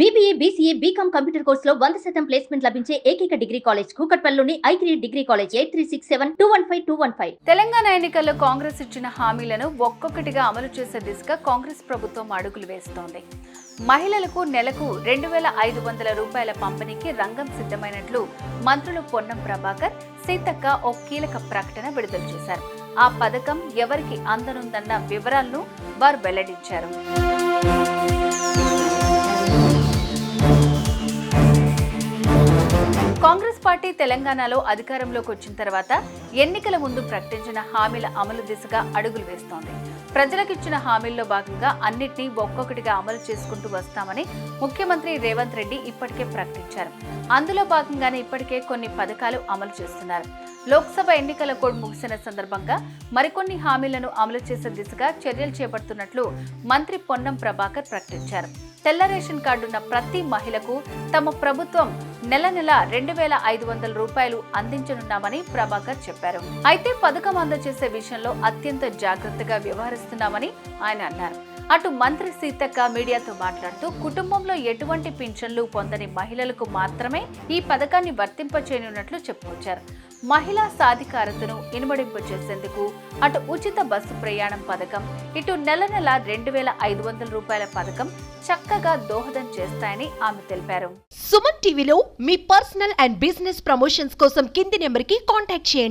BBA BCA BCom computer కోర్సులో వంద శాతం ప్లేస్మెంట్ లభించే ఏకైక degree college కూకట్పల్లిలోని I three degree college eight three six seven two one five two one five Telangana ఎన్నికల్లో కాంగ్రెస్ ఇచ్చిన హామీలను ఒక్కొక్కటిగా అమలు చేసే దిశగా కాంగ్రెస్ ప్రభుత్వం అడుగులు వేస్తోంది. మహిళలకు నెలకు రెండు వేల ఐదు వందల రూపాయల పంపిణీకి రంగం సిద్ధమైనట్లు మంత్రులు పొన్నం ప్రభాకర్ సీతక్క ఓ కీలక ప్రకటన విడుదల చేశారు. ఆ పథకం ఎవరికి అందనుందన్న వివరాలను వారు వెల్లడించారు. కాంగ్రెస్ పార్టీ తెలంగాణలో అధికారంలోకి వచ్చిన తర్వాత ఎన్నికల ముందు ప్రకటించిన హామీల అమలు దిశగా అడుగులు వేస్తోంది. ప్రజలకు ఇచ్చిన హామీల్లో భాగంగా అన్నింటినీ ఒక్కొక్కటిగా అమలు చేసుకుంటూ వస్తామని ముఖ్యమంత్రి రేవంత్ రెడ్డి ఇప్పటికే ప్రకటించారు. అందులో భాగంగానే ఇప్పటికే కొన్ని పథకాలు అమలు చేస్తున్నారు. లోక్సభ ఎన్నికల కోడ్ ముగిసిన సందర్భంగా మరికొన్ని హామీలను అమలు చేసే దిశగా చర్యలు చేపడుతున్నట్లు మంత్రి పొన్నం ప్రభాకర్ ప్రకటించారు. తెల్ల రేషన్ కార్డున్న ప్రతి మహిళకు తమ ప్రభుత్వం నెల నెల రెండు వేల ఐదు వందల రూపాయలు అందించనున్నామని ప్రభాకర్ చెప్పారు. అయితే పథకం అందజేసే విషయంలో అత్యంత జాగ్రత్తగా వ్యవహరిస్తున్నామని ఆయన అన్నారు. అటు మంత్రి సీతక్క మీడియాతో మాట్లాడుతూ కుటుంబంలో ఎటువంటి పింఛన్లు పొందని మహిళలకు మాత్రమే ఈ పథకాన్ని వర్తింపచేయనున్నట్లు చెప్పుకొచ్చారు. మహిళా సాధికారతను ఇనుమడింపు చేసేందుకు అటు ఉచిత బస్సు ప్రయాణం పథకం ఇటు నెల నెల రెండు వేల ఐదు వందల రూపాయల పథకం చక్కగా దోహదం చేస్తాయని ఆమె తెలిపారు. సుమన్ టీవీలో మీ పర్సనల్ అండ్ బిజినెస్ ప్రమోషన్స్ కోసం కింది నెంబర్కి కాంటాక్ట్ చేయండి.